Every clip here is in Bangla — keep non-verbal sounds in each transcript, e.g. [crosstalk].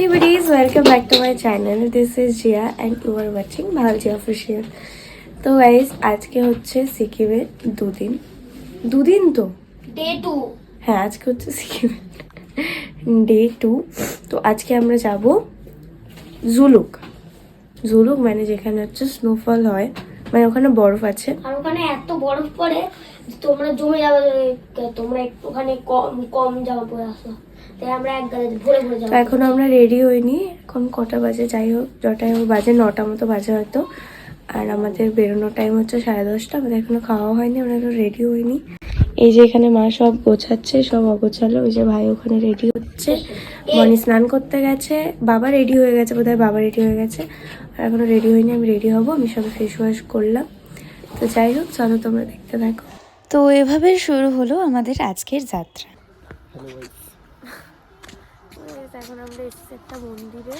Hey buddies, welcome back to my channel. This is Jia and you are watching Bhalji Official. তো গাইজ আজকে হচ্ছে সিকিমের দুদিন। দুদিন তো? ডে টু হ্যাঁ আজকে হচ্ছে সিকিমের ডে টু তো আজকে আমরা যাব জুলুক জুলুক মানে যেখানে হচ্ছে স্নোফল হয়। মানে ওখানে বরফ আছে। আর ওখানে এত বরফ পড়ে তোমরা জমে যাবে তোমরা একটু ওখানে কম কম জামা পরে আসো। তো এখন আমরা রেডি হইনি। এখন কটা বাজে? যাই হোক যটাই হোক বাজে নটা মতো বাজে হয়তো। আর আমাদের বেরোনোর টাইম হচ্ছে সাড়ে দশটা। আমাদের এখনও খাওয়া হয়নি আমরা এখনও রেডি হইনি। এই যে এখানে মা সব গোছাচ্ছে সব অগোছালো। ওই যে ভাই ওখানে রেডি হচ্ছে। মনি স্নান করতে গেছে। বাবা রেডি হয়ে গেছে বোধহয় বাবা রেডি হয়ে গেছে। আর এখনও রেডি হয়নি আমি রেডি হব। আমি সব ফেস ওয়াশ করলাম। তো যাই হোক চলো তোমরা দেখতে থাকো। তো এভাবে শুরু হলো আমাদের আজকের যাত্রা। এখন আমরা এসেছি একটা মন্দিরে।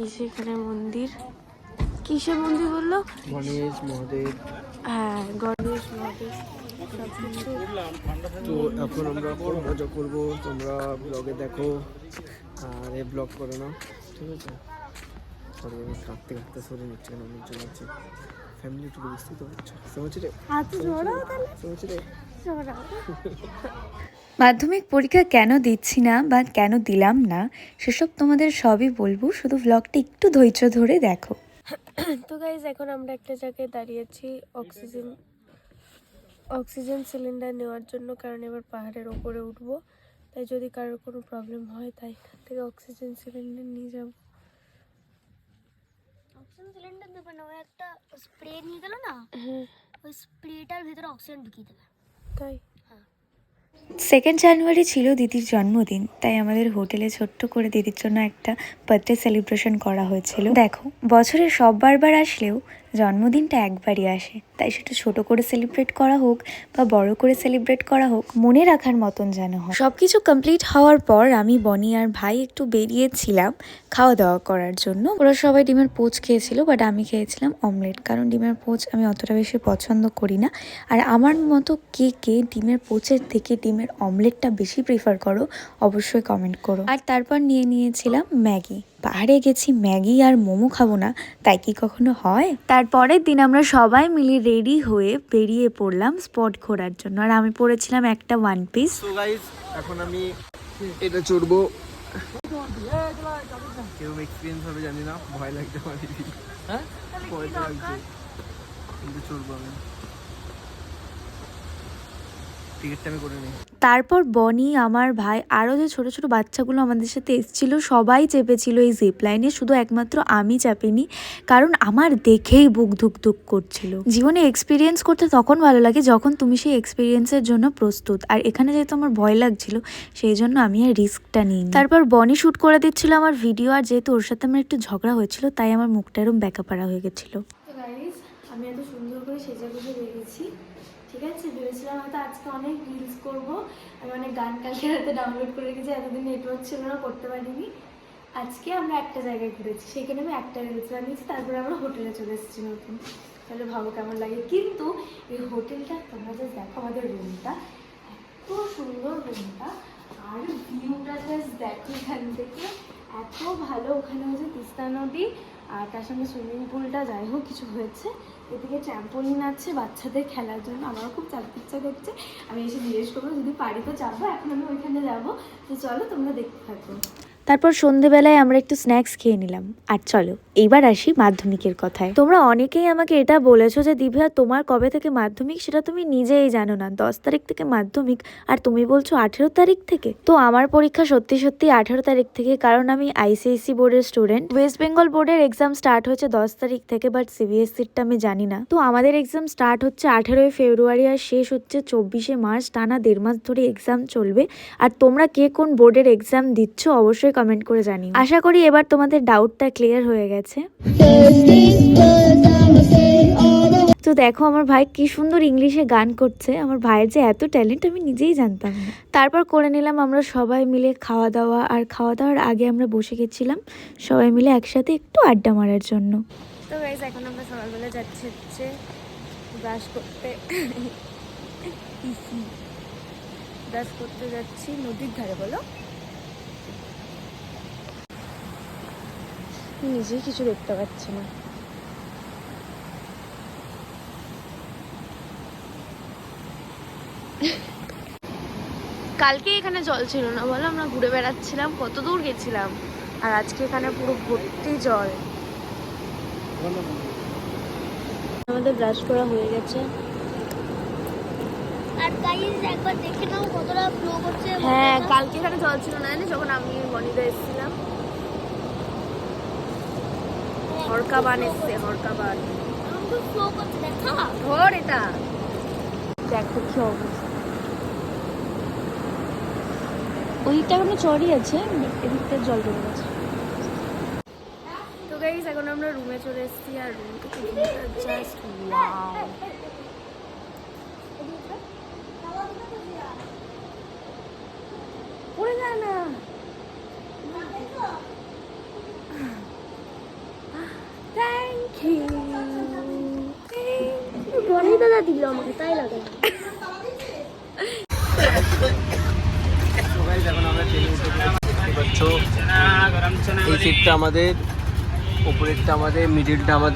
এই যে এখানে মন্দির। কিসের মন্দির বলল? গণেশ মহাদেব। হ্যাঁ গণেশ মহাদেব। তো এখন আমরা মজা করব তোমরা ব্লগে দেখো আর এ ব্লগ করো না ঠিক আছে? সরি আমি কাঁদতে কাঁদতে সরে নিচ্ছে কেন অনেক জন আছে ফ্যামিলি একটু বুঝতেই তো পারছ সমঝ রে? সমঝ রে? [laughs] মাধ্যমিক পরীক্ষা কেন দিচ্ছি না বা কেন দিলাম না সেসব তোমাদের সবই বলব। শুধু ব্লগটা একটু ধৈর্য ধরে দেখো। [clears throat] তো গাইজ এখন আমরা একটা জায়গায় দাঁড়িয়েছি অক্সিজেন অক্সিজেন সিলিন্ডার নেওয়ার জন্য কারণ এবার পাহাড়ের ওপরে উঠবো। তাই যদি কারোর কোনো প্রবলেম হয় তাই এখান থেকে অক্সিজেন সিলিন্ডার নিয়ে যাব। অক্সিজেন সিলিন্ডার দেবে না ওই একটা স্প্রে নিয়ে গেল না? হ্যাঁ। ওই স্প্রেটার ভিতরে অক্সিজেন ঢুকিয়ে দেবে। তাই? সেকেন্ড জানুয়ারি ছিল দিদির জন্মদিন, তাই আমাদের হোটেলে ছোট্ট করে দিদির জন্য একটা বার্থডে সেলিব্রেশন করা হয়েছিল। দেখো বছরে সব বারবার আসলেও জন্মদিনটা একবারই আসে। তাই সেটা ছোট করে সেলিব্রেট করা হোক বা বড় করে সেলিব্রেট করা হোক মনে রাখার মতন যেন হয়। সব কিছু কমপ্লিট হওয়ার পর আমি বনি আর ভাই একটু বেরিয়েছিলাম খাওয়া দাওয়া করার জন্য। ওরা সবাই ডিমের পোচ খেয়েছিল বাট আমি খেয়েছিলাম অমলেট কারণ ডিমের পোচ আমি অতটা বেশি পছন্দ করি না। আর আমার মতো কে কে ডিমের পোচের থেকে ডিমের অমলেটটা বেশি প্রিফার করো অবশ্যই কমেন্ট করো। আর তারপর নিয়ে নিয়েছিলাম ম্যাগি। পাহাড়ে গেছি ম্যাগি আর মোমো খাব না তাই কি কখনো হয়? তারপরের দিন আমরা সবাই মিলে রেডি হয়ে বেরিয়ে পড়লাম স্পট ঘোরার জন্য। আর আমি পড়েছিলাম একটা ওয়ান পিস এখন আমি এটা চড়বো। কেউ এক্সপিরিয়েন্স হবে জানি না। ভয় লাগতে পারি। হ্যাঁ? ভয় লাগছে। কিন্তু চড়বো আমি। টিকিটটা আমি করে নিই। তারপর বনি আমার ভাই আরও যে ছোট ছোট বাচ্চাগুলো আমাদের সাথে এসেছিল সবাই চেপেছিল এই জিপ লাইনে শুধু একমাত্র আমি চাপিনি কারণ আমার দেখেই বুক ধুক ধুক করছিল। জীবনে এক্সপিরিয়েন্স করতে তখন ভালো লাগে যখন তুমি সেই এক্সপিরিয়েন্সের জন্য প্রস্তুত আর এখানে যেহেতু আমার ভয় লাগছিল সেই জন্য আমি আর রিস্কটা নিই তারপর বনি শ্যুট করে দিচ্ছিল আমার ভিডিও আর যেহেতু ওর সাথে আমার একটু ঝগড়া হয়েছিল তাই আমার মুখটা এরম ব্যাকাপাড়া হয়ে গেছিল। আমি এত করে সেজে গুজে বেরিয়েছি। ঠিক আছে? ভেবেছিলাম হয়তো আজকে অনেক রিলস করব। আমি অনেক গান কালকে রাতে ডাউনলোড করে রেখেছি, এতদিন নেটওয়ার্ক ছিল না, করতে পারিনি। আজকে আমরা একটা জায়গায় ঘুরেছি, সেখানে আমি একটা রিলস বানিয়েছি, তারপরে আমরা হোটেলে চলে এসেছি নতুন। তাহলে ভাবো কেমন লাগে। কিন্তু এই হোটেলটা, তোমরা জাস্ট দেখো আমাদের রুমটা এত সুন্দর রুমটা আর ভিউটা জাস্ট দেখো এখান থেকে। এত ভালো, ওখানে হচ্ছে তিস্তা নদী, আর তার সঙ্গে সুইমিং পুলটা যাই হোক, কিছু হয়েছে। এদিকে ট্র্যাম্পোলিন আছে, বাচ্চাদের খেলার জন্য। আমারও খুব চাপ ইচ্ছা করছে। আমি এসে জিজ্ঞেস করব, যদি পারি তো চাপবো এখন আমি ওইখানে যাব। তো চলো তোমরা দেখতে থাকো। তারপর সন্ধেবেলায় আমরা একটু স্ন্যাক্স খেয়ে নিলাম। আর চলো, এইবার আসি মাধ্যমিকের কথায়। তোমরা অনেকেই আমাকে এটা বলেছ যে, দিভা, তোমার কবে থেকে মাধ্যমিক? সেটা তুমি নিজেই জানো না। দশ তারিখ থেকে মাধ্যমিক, আর তুমি বলছো আঠেরো তারিখ থেকে? তো আমার পরীক্ষা সত্যি সত্যি আঠেরো তারিখ থেকে, কারণ আমি আইসিআইসি বোর্ডের স্টুডেন্ট ওয়েস্ট বেঙ্গল বোর্ডের এক্সাম স্টার্ট হচ্ছে দশ তারিখ থেকে বাট সিবিএসসিরটা আমি জানি না। তো আমাদের এক্সাম স্টার্ট হচ্ছে আঠেরোই ফেব্রুয়ারি, আর শেষ হচ্ছে চব্বিশে মার্চ। টানা দেড় মাস ধরে এক্সাম চলবে। আর তোমরা কে কোন বোর্ডের এক্সাম দিচ্ছ? অবশ্যই কমেন্ট করে জানিও। আশা করি এবার তোমাদের ডাউটটা ক্লিয়ার হয়ে গেছে। তো দেখো আমার ভাই কি সুন্দর ইংলিশে গান করছে। আমার ভাইয়ের যে এত ট্যালেন্ট আমি নিজেই জানতাম তারপর করে নিলাম আমরা সবাই মিলে খাওয়া দাওয়া আর খাওয়া দাওয়ার আগে আমরা বসে গেছিলাম সবাই মিলে একসাথে একটু আড্ডা মারার জন্য। তো গাইজ এখন আমরা সকালবেলা যাচ্ছি হচ্ছে ব্রাশ করতে। ব্রাশ করতে যাচ্ছি নদীর ধারে বলো। নিজেই কিছু দেখতে পাচ্ছি না। কালকে এখানে জল ছিল না বলো আমরা ঘুরে বেড়াচ্ছিলাম কত দূর গেছিলাম। আর আজকে এখানে পুরো ভর্তি জল। আমাদের ব্রাশ করা হয়ে গেছে। আর গাইস একবার দেখে নাও কতটা ফ্লো করছে। হ্যাঁ কালকে এখানে জল ছিল না যখন আমি বনিদা এসেছিলাম। হরকা বান এসছে, হরকা বান। ফ্লো করছে দেখা ধর এটা। দেখো কি অবস্থা। ওই দিকটা এখনও চড়ই আছে, এদিকটা জল জমে গেছে। তো গাইস এখন আমরা রুমে চলে এসেছি, আর রুম জাস্ট ওয়াও পড়ে যায় না থ্যাংক ইউ বনি দাদা দিল আমাকে তাই লাগে এই সিটটা আমাদের উপরেরটা আমাদের মিডিলটা আমাদের।